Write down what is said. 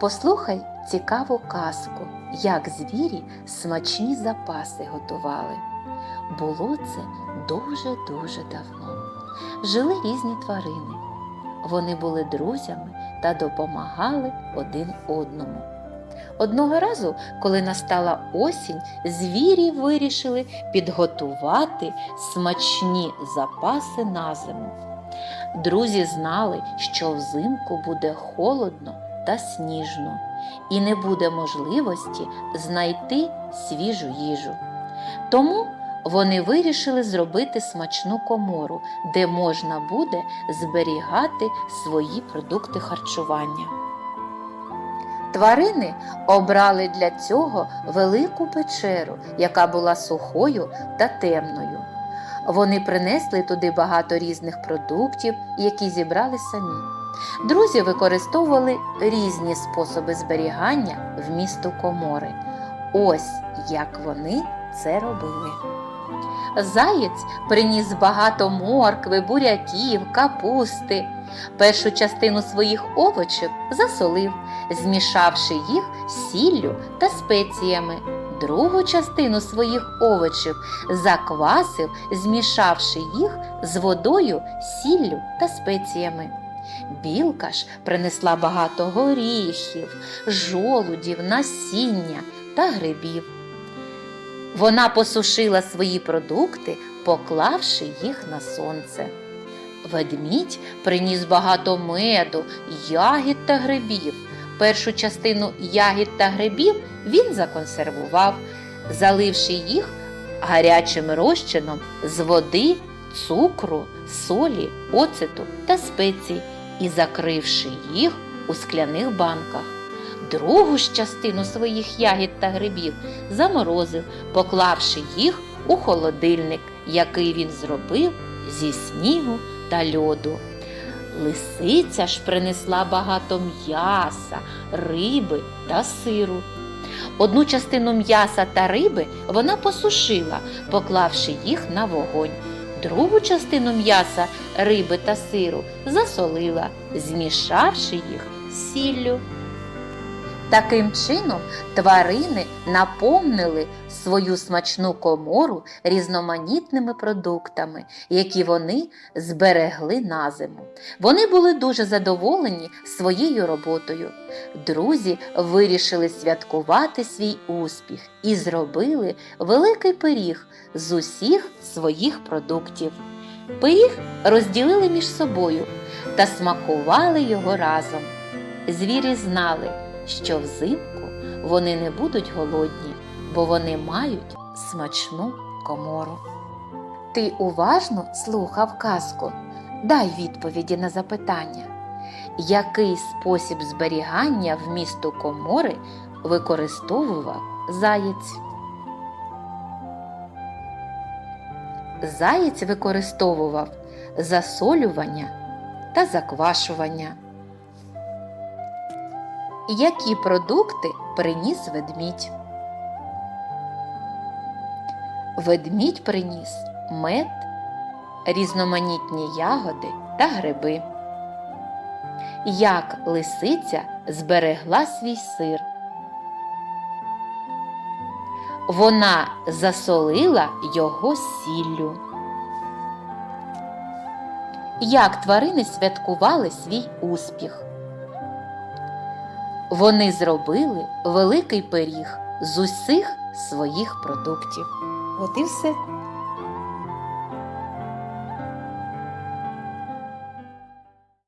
Послухай цікаву казку, як звірі смачні запаси готували. Було це дуже-дуже давно. Жили різні тварини. Вони були друзями та допомагали один одному. Одного разу, коли настала осінь, звірі вирішили підготувати смачні запаси на зиму. Друзі знали, що взимку буде холодно та сніжно, і не буде можливості знайти свіжу їжу. Тому вони вирішили зробити смачну комору, де можна буде зберігати свої продукти харчування. Тварини обрали для цього велику печеру, яка була сухою та темною. Вони принесли туди багато різних продуктів, які зібрали самі. Друзі використовували різні способи зберігання вмісту комори. Ось як вони це робили. Заєць приніс багато моркви, буряків, капусти. Першу частину своїх овочів засолив, змішавши їх з сіллю та спеціями. Другу частину своїх овочів заквасив, змішавши їх з водою, сіллю та спеціями. Білка ж принесла багато горіхів, жолудів, насіння та грибів. Вона посушила свої продукти, поклавши їх на сонце. Ведмідь приніс багато меду, ягід та грибів. Першу частину ягід та грибів він законсервував, заливши їх гарячим розчином з води, цукру, солі, оцету та спецій і закривши їх у скляних банках. Другу ж частину своїх ягід та грибів заморозив, поклавши їх у холодильник, який він зробив зі снігу та льоду. Лисиця ж принесла багато м'яса, риби та сиру. Одну частину м'яса та риби вона посушила, поклавши їх на вогонь. Другу частину м'яса, риби та сиру засолила, змішавши їх з сіллю. Таким чином тварини наповнили свою смачну комору різноманітними продуктами, які вони зберегли на зиму. Вони були дуже задоволені своєю роботою. Друзі вирішили святкувати свій успіх і зробили великий пиріг з усіх своїх продуктів. Пиріг розділили між собою та смакували його разом. Звірі знали, що взимку вони не будуть голодні, бо вони мають смачну комору. Ти уважно слухав казку. Дай відповіді на запитання. Який спосіб зберігання вмісту комори використовував заєць? Заєць використовував засолювання та заквашування. Які продукти приніс ведмідь? Ведмідь приніс мед, різноманітні ягоди та гриби. Як лисиця зберегла свій сир? Вона засолила його сіллю. Як тварини святкували свій успіх? Вони зробили великий пиріг з усіх своїх продуктів. От і все.